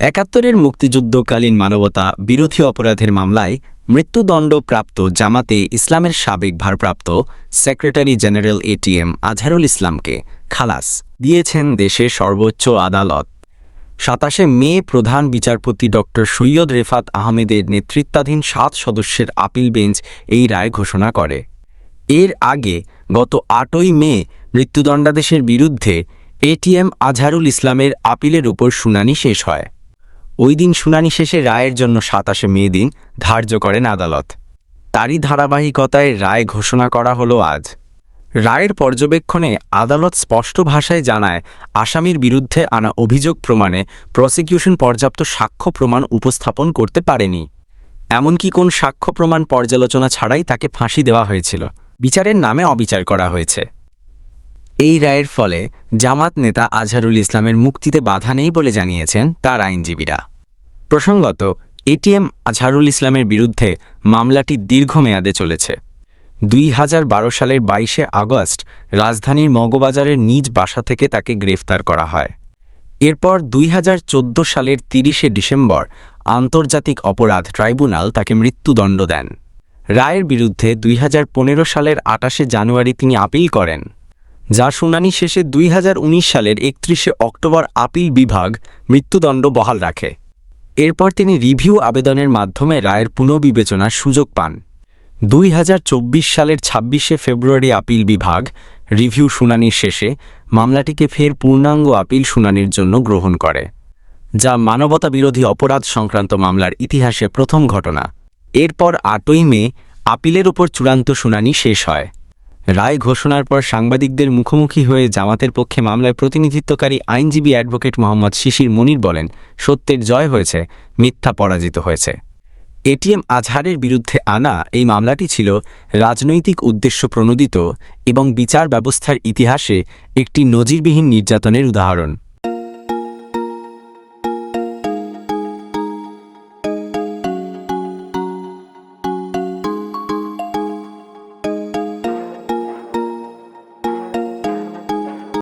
একাত্তরের মুক্তিযুদ্ধকালীন মানবতা বিরোধী অপরাধের মামলায় মৃত্যুদণ্ডপ্রাপ্ত জামাতে ইসলামের সাবেক ভারপ্রাপ্ত সেক্রেটারি জেনারেল এটিএম আজহারুল ইসলামকে খালাস দিয়েছেন দেশের সর্বোচ্চ আদালত। সাতাশে মে প্রধান বিচারপতি ড সৈয়দ রেফাত আহমেদের নেতৃত্বাধীন সাত সদস্যের আপিল বেঞ্চ এই রায় ঘোষণা করে। এর আগে গত আটই মে মৃত্যুদণ্ডাদেশের বিরুদ্ধে এটিএম আজহারুল ইসলামের আপিলের উপর শুনানি শেষ হয়। ওই দিন শুনানি শেষে রায়ের জন্য সাতাশে মে দিন ধার্য করেন আদালত। তারই ধারাবাহিকতায় রায় ঘোষণা করা হলো আজ। রায়ের পর্যবেক্ষণে আদালত স্পষ্ট ভাষায় জানায়, আসামির বিরুদ্ধে আনা অভিযোগ প্রমাণে প্রসিকিউশন পর্যাপ্ত সাক্ষ্য প্রমাণ উপস্থাপন করতে পারেনি। এমনকি কোন সাক্ষ্য প্রমাণ পর্যালোচনা ছাড়াই তাকে ফাঁসি দেওয়া হয়েছিল। বিচারের নামে অবিচার করা হয়েছে। এই রায়ের ফলে জামাত নেতা আজহারুল ইসলামের মুক্তিতে বাধা নেই বলে জানিয়েছেন তার আইনজীবীরা। প্রসঙ্গত, এটিএম আজহারুল ইসলামের বিরুদ্ধে মামলাটি দীর্ঘমেয়াদে চলেছে। দুই হাজার বারো সালের বাইশে আগস্ট রাজধানীর মগবাজারের নিজ বাসা থেকে তাকে গ্রেফতার করা হয়। এরপর দুই হাজার চোদ্দ সালের তিরিশে ডিসেম্বর আন্তর্জাতিক অপরাধ ট্রাইব্যুনাল তাকে মৃত্যুদণ্ড দেন। রায়ের বিরুদ্ধে দুই হাজার পনেরো সালের আটাশে জানুয়ারি তিনি আপিল করেন। যা শুনানি শেষে দুই হাজার উনিশ সালের একত্রিশে অক্টোবর আপিল বিভাগ মৃত্যুদণ্ড বহাল রাখে। এরপর তিনি রিভিউ আবেদনের মাধ্যমে রায়ের পুনর্বিবেচনার সুযোগ পান। দুই হাজার চব্বিশ সালের ছাব্বিশে ফেব্রুয়ারি আপিল বিভাগ রিভিউ শুনানির শেষে মামলাটিকে ফের পূর্ণাঙ্গ আপিল শুনানির জন্য গ্রহণ করে, যা মানবতা বিরোধী অপরাধ সংক্রান্ত মামলার ইতিহাসে প্রথম ঘটনা। এরপর আটই মে আপিলের ওপর চূড়ান্ত শুনানি শেষ হয়। রায় ঘোষণার পর সাংবাদিকদের মুখোমুখি হয়ে জামাতের পক্ষে মামলায় প্রতিনিধিত্বকারী আইনজীবী অ্যাডভোকেট মোহাম্মদ শিশির মনির বলেন, সত্যের জয় হয়েছে, মিথ্যা পরাজিত হয়েছে। এটিএম আজহারের বিরুদ্ধে আনা এই মামলাটি ছিল রাজনৈতিক উদ্দেশ্য প্রণোদিত এবং বিচার ব্যবস্থার ইতিহাসে একটি নজিরবিহীন নির্যাতনের উদাহরণ।